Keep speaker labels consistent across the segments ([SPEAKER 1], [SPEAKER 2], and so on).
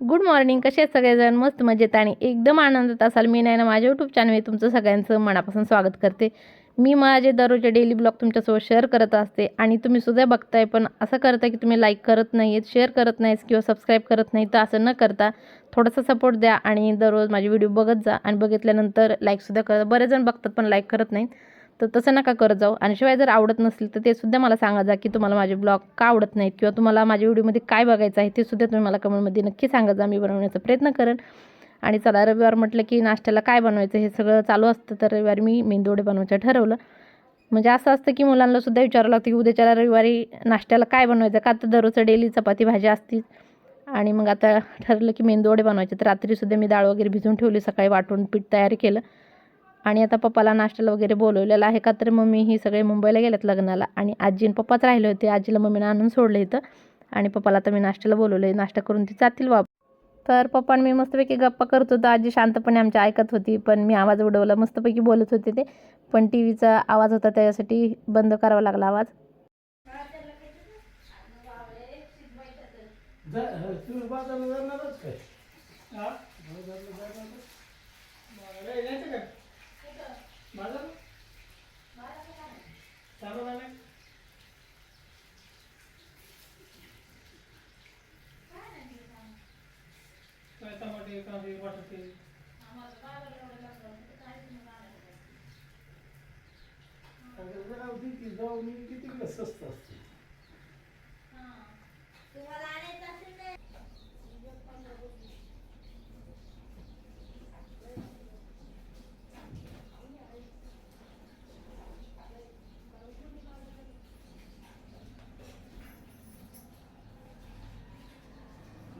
[SPEAKER 1] Good morning कसे आहेत सगळेजण? मस्त मजेत आणि एकदम आनंदात असाल. मी नाही ना माझ्या यूट्यूब चॅनल तुमचं सगळ्यांचं मनापासून स्वागत करते. मी माझे दररोजचे डेली ब्लॉग तुमच्यासोबत शेअर करत असते आणि तुम्ही सुद्धा बघताय पण असं करता की तुम्ही लाईक करत नाही आहेत शेअर करत नाहीत किंवा सबस्क्राईब करत नाही तर असं न करता थोडासा सपोर्ट द्या आणि दररोज माझे व्हिडिओ बघत जा आणि बघितल्यानंतर लाईकसुद्धा कर. बरेच जण बघतात पण लाईक करत नाहीत. तर तसं नका करत जाऊ. आणि शिवाय जर आवडत नसेल तर ते सुद्धा मला सांगा जा की तुम्हाला माझे ब्लॉग का आवडत नाहीत किंवा तुम्हाला माझ्या व्हिडिओमध्ये काय बघायचं आहे ते सुद्धा तुम्ही मला कमेंटमध्ये नक्की सांगा जा. मी बनवण्याचा प्रयत्न करेन. आणि चला रविवार म्हटलं की नाश्त्याला काय बनवायचं हे सगळं चालू असतं. तर रविवारी मी मेंदूवडे बनवायचं ठरवलं. म्हणजे असं असतं की मुलांना सुद्धा विचारावं लागतं की उद्याच्याला रविवारी नाश्त्याला काय बनवायचं? का तर दररोजचं डेली चपाती भाजी असतीच आणि मग आता ठरलं की मेंदूवडे बनवायचे. तर रात्रीसुद्धा मी डाळ वगैरे भिजवून ठेवली सकाळी वाटून पीठ तयार केलं. आणि आता पप्पाला नाश्त्याला वगैरे बोलवलेलं आहे. का तर मम्मी ही सगळे मुंबईला गेल्यात लग्नाला. आणि आजी आणि पप्पाच राहिले होते. आजीला मम्मीनं आणून सोडलं इथं. आणि पप्पाला आता मी नाश्त्याला बोलवलं आहे नाश्ता करून ती जातील बाप तर पप्पा आणि मी मस्तपैकी गप्पा करत होतो. आजी शांतपणे आमच्या ऐकत होती. पण मी आवाज उडवला. मस्तपैकी बोलत होते ते. पण टी व्हीचा आवाज होता त्याच्यासाठी बंद करावा लागला आवाज.
[SPEAKER 2] बाजार चालू झालं काय टमाटे कांदे जरा किती जाऊन किती स्वस्त असते?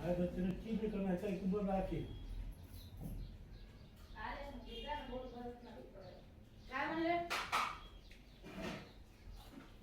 [SPEAKER 2] अगं तिने किती करायचं आहे की बघ आखी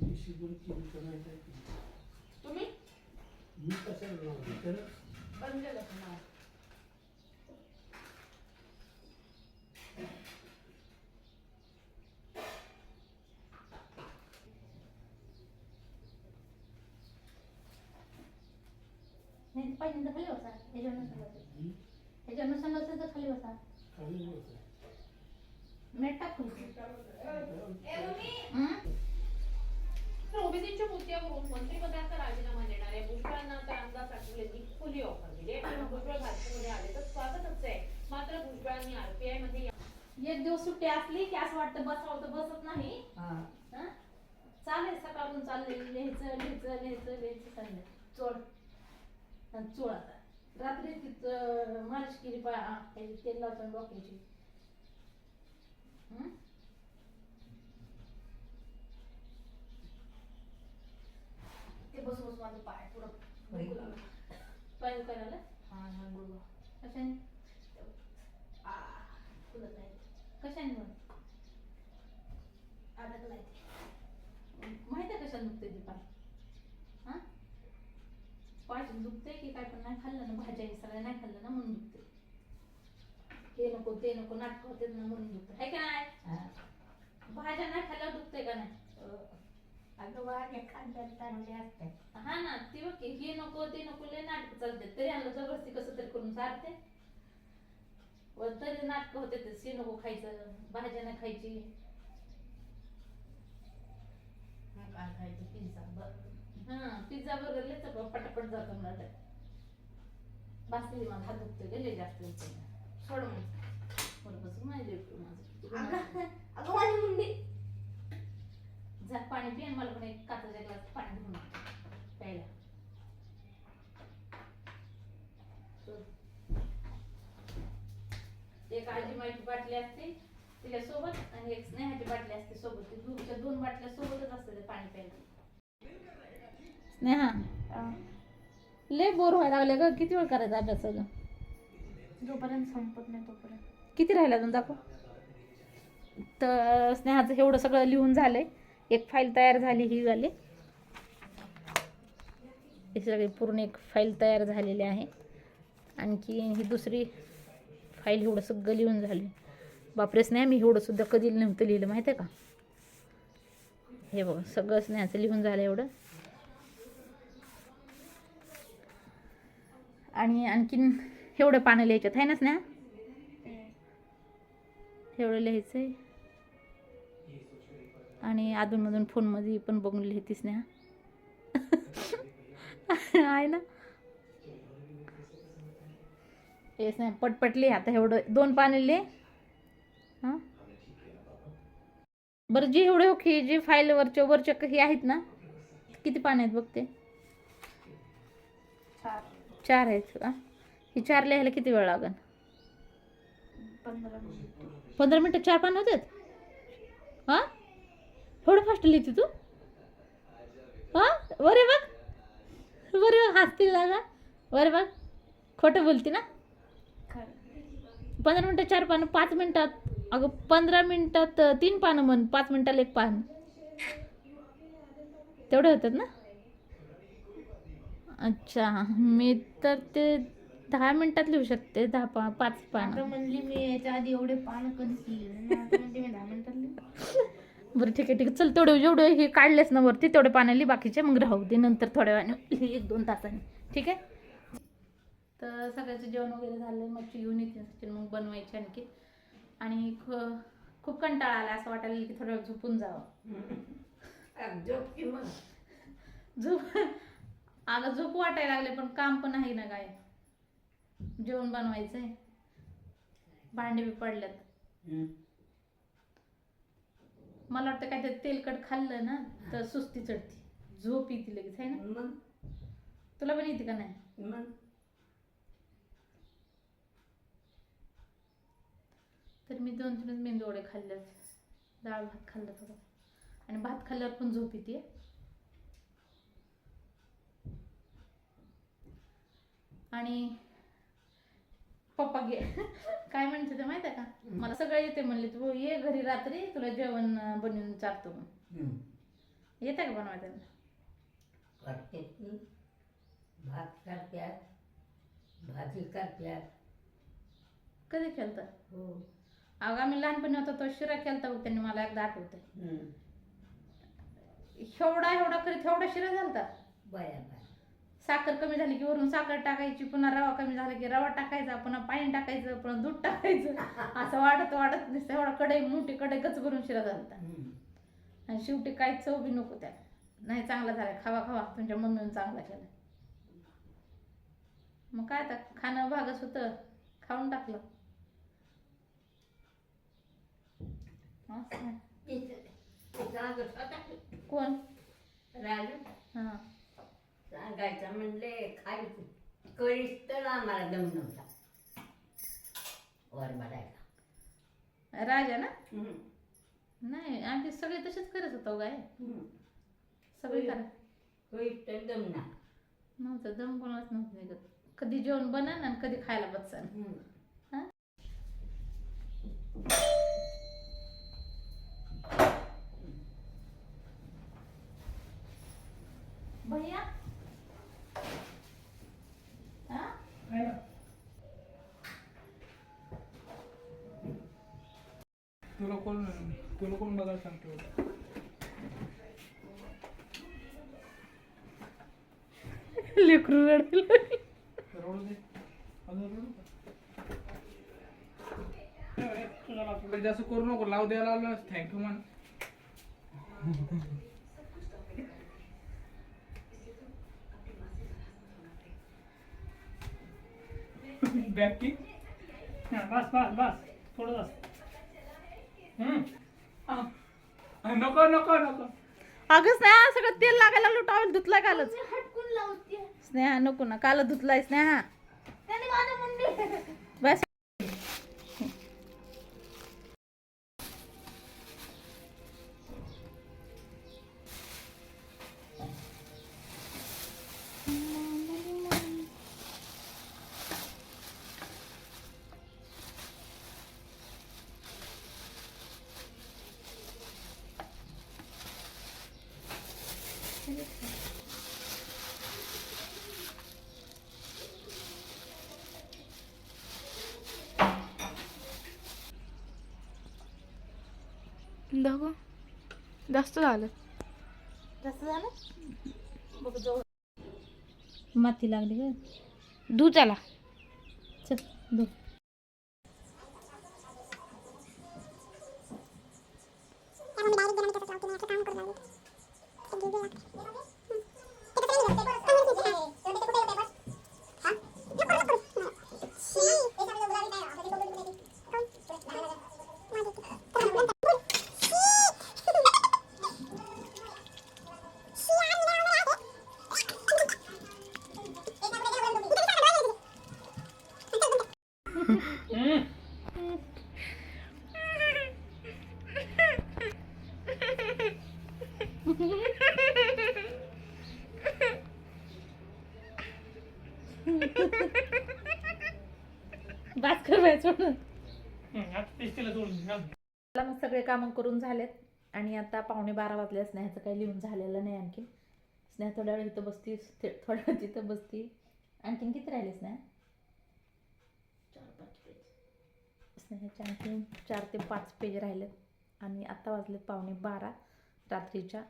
[SPEAKER 2] वीस दोन किलो करायचं आहे की
[SPEAKER 3] तुम्ही
[SPEAKER 2] मी त्याला
[SPEAKER 3] बंद केलं
[SPEAKER 1] नाही पहिल्यांदा खाली बसा ह्याच्यावर
[SPEAKER 2] हं?
[SPEAKER 1] ह्याच्यावर नसेल नसेल तर खाली बसा मीठ टाकून
[SPEAKER 3] ओबीसीच्या मुद्द्यावरून मंत्रिपदाचा राजीनामा देणाऱ्या भुजबळांना तर आमदार साठवलेंनी खुली ऑफर दिली आहे आणि भुजबळ भाजपमध्ये आले तर स्वागतच आहे मात्र भुजबळांनी आरपीआयमध्ये
[SPEAKER 1] एक दिवस सुट्टी असली की असं वाटतं बसावं तर बसत नाही हं? चालेल सकाळून चालले लिहायचं लिहायचं लिहायचं लिहायचं चाललंय चोळ आणि चोळ आता रात्री तिथं मालिश केली पा तेल लावतो डोक्याची. हं? ते बस बस माझं पाय पुढं पाय दुखायला कशाने? आ, फुलत आहे. कशाने मग अडकलाय ते माहिती आहे कशाला दुखते ते पाय हा पाय दुखते की काय पण नाही खाल्लं ना भाज्या हे सगळ्या नाही खाल्लं ना म्हणून दुखते हे नको ते नको नाटक होते ना म्हणून दुखते आहे का नाही? भाज्या नाही खाल्ल्यावर दुखते का नाही?
[SPEAKER 4] अगं वाढे खांद्यात चांगले असतात
[SPEAKER 1] हा ना ती बघ की हे नको ते नको लय नाटक चालते तरी आणलं जबरदस्ती कसं तरी करून सारते व तरी नाटक होते ते हे नको खायचं भाज्या नाही खायची.
[SPEAKER 4] काय खायचं पिझ्झा
[SPEAKER 1] हा पिझ्झा बर्गर लय चप पटापट जातो मला तर बासरी मला हात दुखतो गेले जास्त. सोड मग. बरं बस माझे माझं.
[SPEAKER 4] अगं माझी मुंडी.
[SPEAKER 1] जा पाणी पी आणि मला पण एक काचाच्या ग्लास पाणी घेऊन. प्यायला. एक आजी माईची बाटली असते तिच्या सोबत आणि एक स्नेहाची बाटली असते सोबत. ती दोनच्या दोन बाटल्या सोबतच असते ते पाणी प्यायला. स्नेहा लय बोर व्हायला लागले ग. किती वेळ करायचा अभ्यास अजून?
[SPEAKER 4] जोपर्यंत संपत नाही तोपर्यंत.
[SPEAKER 1] किती राहिला अजून? दाखव. तर स्नेहाचं एवढं सगळं लिहून झालंय. एक फाईल तयार झाली ही झाली ही सगळी पूर्ण एक फाईल तयार झालेली आहे. आणखी ही दुसरी फाईल एवढं सगळं लिहून झाली. बापरे स्नेहा मी एवढं सुद्धा कधी नव्हतं लिहिलं माहिती आहे का? हे बघा सगळं स्नेहाचं लिहून झालं एवढं. आणि आणखीन एवढं पानं लिहायच्यात आहे ना स्नेहा? एवढं लिहायचं आहे आणि अधूनमधून फोनमध्ये पण बघून लिहितीस स्नेहा. आहे ना? येस नाही पटपट आता एवढं दोन पाने लिह. हां? बरं जे एवढे ओके जे फाईल वरच्या वरच्या हे आहेत ना किती पाने आहेत बघते
[SPEAKER 4] चार
[SPEAKER 1] आहेत का? ही चार लिहायला किती वेळ लागेल
[SPEAKER 4] पंधरा
[SPEAKER 1] पंधरा मिनटं. चार पान होतात हां? थोडं फास्ट लिहिते तू? हां? बरे बघ. बरे बघ हसतील लागा बरे बघ. खोटं बोलते ना? पंधरा मिनटं चार पानं पाच मिनटात. अगं पंधरा मिनटात तीन पानं म्हण. पाच मिनटाला एक पान. तेवढे होतात ना? अच्छा मी तर ते दहा मिनटात लिहू शकते दहा पा पाच
[SPEAKER 4] आता
[SPEAKER 1] पानं
[SPEAKER 4] म्हणली मी याच्या आधी एवढे पानं कधीच लिहिले नाही आता म्हणते मी दहा मिनिटात लिहिलं.
[SPEAKER 1] बरं ठीक आहे ठीक आहे. चल तेवढे जेवढे हे काढलेस ना वरती तेवढे पाण्याली बाकीचे मग राहू दे नंतर थोड्या वेळाने एक दोन तासाने. ठीक आहे? तर सगळ्याचं जेवण वगैरे झालं मच्छी घेऊन येते सचिन मग बनवायची आणखी. आणि ख- खूप कंटाळा आला असं वाटायला लागलं की थोडा वेळ झोपून जावं. झोप अगं झोप वाटायला लागले पण काम पण आहे ना काय? जेवण बनवायचंय. भांडे बी पडल्यात. मला वाटतं काय ते तेलकट खाल्लं ना तर सुस्ती चढती. झोप येते लगेच आहे ना? तुला पण येते का नाही? तर मी दोन तीनच मेंदू वडे खाल्लेत डाळ भात खाल्लं थोडं. आणि भात खाल्ल्यावर पण झोप येते आणि पप्पा गे काय म्हणते ते माहिती आहे का? मला सगळं येते म्हणले तू ये घरी रात्री तुला जेवण बनवून चालतो मग येते का बनवायला
[SPEAKER 5] करते की भात करत्यात भाजी करत्यात
[SPEAKER 1] कधी खेळतं
[SPEAKER 5] हो.
[SPEAKER 1] अगं आम्ही लहानपणी होतो तो शिरा केलता बघ त्यांनी मला एकदा आठवतंय.
[SPEAKER 5] हम्म.
[SPEAKER 1] एवढा एवढा करीत एवढा शिरा झालता?
[SPEAKER 5] बया बाय.
[SPEAKER 1] साखर कमी झाली की वरून साखर टाकायची पुन्हा रवा कमी झाला की रवा टाकायचा पुन्हा पाणी टाकायचं पुन्हा दूध टाकायचं. असं वाढत वाढत नुसतं एवढा कढई मोठी कढई गच भरून शिरा
[SPEAKER 5] हम्म.
[SPEAKER 1] आणि शेवटी काही चव बी नको त्याला नाही चांगला झाला खावा खावा तुमच्या मम्मीने चांगला केला. मग काय आता खाणं भागच होतं खाऊन टाकलं. कोण?
[SPEAKER 5] राजू.
[SPEAKER 1] हां.
[SPEAKER 5] सांगायचं म्हणले खायचं कळीस तर आम्हाला दम नव्हता वर बघायला.
[SPEAKER 1] राजा ना?
[SPEAKER 5] हम्म.
[SPEAKER 1] नाही आमचे सगळे तसेच करत होतो काय?
[SPEAKER 5] हम्म.
[SPEAKER 1] सगळे करा
[SPEAKER 5] कळीस तर दम ना
[SPEAKER 1] नव्हतं दम कोणाच नव्हतं निघत. कधी जेवण बनन आणि कधी खायला बसन.
[SPEAKER 5] हम्म.
[SPEAKER 1] भैया हा
[SPEAKER 2] आहे ना तुला कोण तुला कोण बघायला सांगतो
[SPEAKER 1] लेकरू रडलं
[SPEAKER 2] रडू दे अजून रडू का? जास्त करू नको लाव द्यायला आलं थँक्यू म्हण बॅग की हा, बस बस बस थोडं. हा. नको नको नको.
[SPEAKER 1] अगं स्नेहा सगळं तेल लागायला लागलं टॉवेल धुतलाय कालच
[SPEAKER 4] हटकून लावते.
[SPEAKER 1] स्नेहा नको ना काल धुतलाय स्नेहा.
[SPEAKER 6] दाखव. जास्त झालं.
[SPEAKER 1] जास्त झालं? माती लागली ग.
[SPEAKER 4] धू चला
[SPEAKER 1] चल दो मला मग सगळे कामं करून झालेत. आणि आता पावणे बारा वाजले स्नेहाचं काही लिहून झालेलं नाही आणखी स्नेहा थोड्या वेळ इथं बसती ते- थोड्या वेळ तिथं बसती. आणखीन किती राहिले स्नेहा? स्नेहाचे आणखीन चार ते पाच पेज राहिलेत. आणि आता वाजलेत पावणे बारा रात्रीच्या.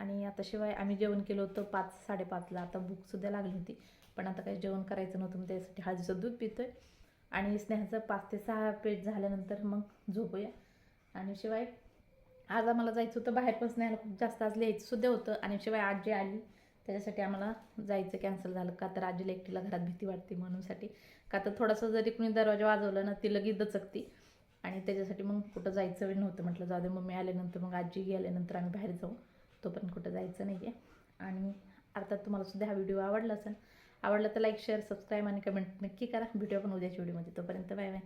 [SPEAKER 1] आणि आता शिवाय आम्ही जेवण केलं होतं पाच साडेपाचला. आता भूकसुद्धा लागली होती. पण आता काही जेवण करायचं नव्हतं मग त्यासाठी हळदीचं दूध पितोय. आणि स्नेहाचं पाच ते सहा पेज झाल्यानंतर मग झोपूया. आणि शिवाय आज आम्हाला जायचं होतं बाहेर पण स्नेहाला खूप जास्त आज लिहायचंसुद्धा होतं. आणि शिवाय आजी आली त्याच्यासाठी आम्हाला जायचं कॅन्सल झालं. का तर आजीला एकटीला घरात भीती वाटते म्हणूनसाठी का तर थोडंसं जरी कुणी दरवाजा वाजवला ना ती लगेच दचकती. आणि त्याच्यासाठी मग कुठं जायचं वेळ नव्हतं म्हटलं जाऊ दे मम्मी आल्यानंतर मग आजी गेल्यानंतर आम्ही बाहेर जाऊ. तो पण कुठं जायचं नाही आहे आणि अर्थात तुम्हाला सुद्धा हा व्हिडिओ आवडला असेल आवडलं तर लाईक शेअर सबस्क्राईब आणि कमेंट नक्की करा. व्हिडिओ पण उद्याच्या व्हिडिओमध्ये तोपर्यंत बाय बाय